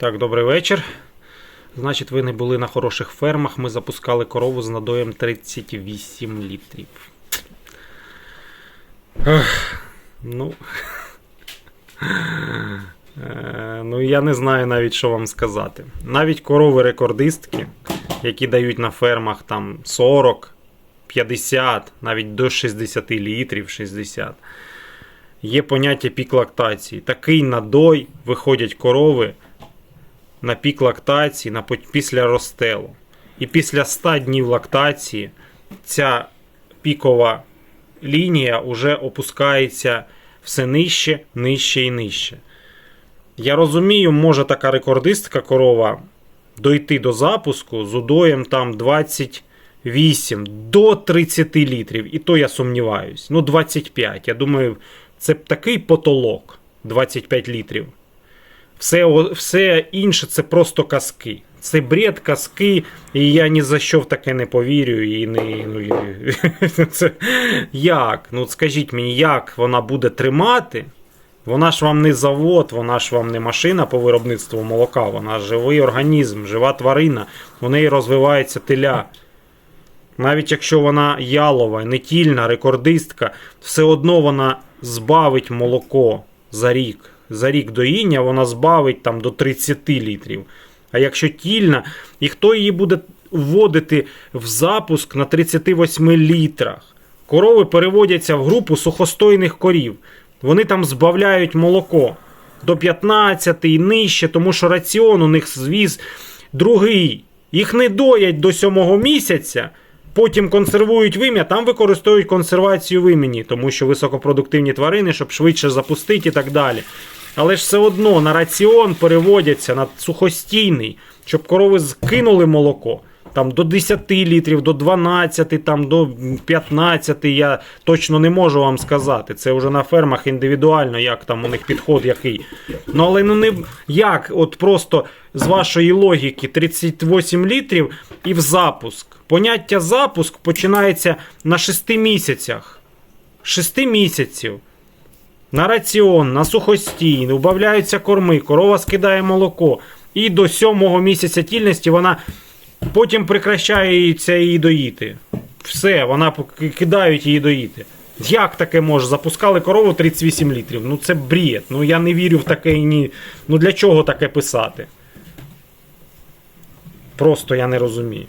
Так, добрий вечір. Значить, ви не були на хороших фермах. Ми запускали корову з надоєм 38 літрів. Ех, ну. Е, Ну, я не знаю навіть, що вам сказати. Навіть корови-рекордистки, які дають на фермах там 40, 50, навіть до 60 літрів 60. Є поняття пік лактації. Такий надой виходять корови на пік лактації на, після розстелу. І після 100 днів лактації ця пікова лінія вже опускається все нижче, нижче і нижче. Я розумію, може така рекордистка корова дойти до запуску з удоєм там 28 до 30 літрів. І то я сумніваюсь. Ну, 25. Я думаю, це такий потолок 25 літрів. Все, все інше це просто казки. Це бред, казки, і я ні за що в таке не повірю. І не, ну, і, це, як? Ну, скажіть мені, як вона буде тримати? Вона ж вам не завод, вона ж вам не машина по виробництву молока, вона живий організм, жива тварина, у неї розвивається теля. Навіть якщо вона ялова, нетільна, рекордистка, все одно вона збавить молоко за рік. За рік доїння вона збавить там до 30 літрів. А якщо тільна, і хто її буде вводити в запуск на 38 літрах? Корови переводяться в групу сухостойних корів. Вони там збавляють молоко до 15 і нижче, тому що раціон у них звіз другий. Їх не доять до сьомого місяця, потім консервують вим'я, там використовують консервацію вимені, тому що високопродуктивні тварини, щоб швидше запустити і так далі. Але ж все одно на раціон переводяться на сухостійний, щоб корови скинули молоко. Там до 10 літрів, до 12, там до 15, я точно не можу вам сказати. Це вже на фермах індивідуально, як там у них підход який. Ну але ну не як, от просто з вашої логіки 38 літрів і в запуск. Поняття запуск починається на 6 місяцях. 6 місяців. На раціон, на сухостій, убавляються корми, корова скидає молоко. І до сьомого місяця тільності вона потім прекращається її доїти. Все, вона кидають її доїти. Як таке може? Запускали корову 38 літрів. Ну це бред. Ну я не вірю в таке ні. Ну для чого таке писати? Просто я не розумію.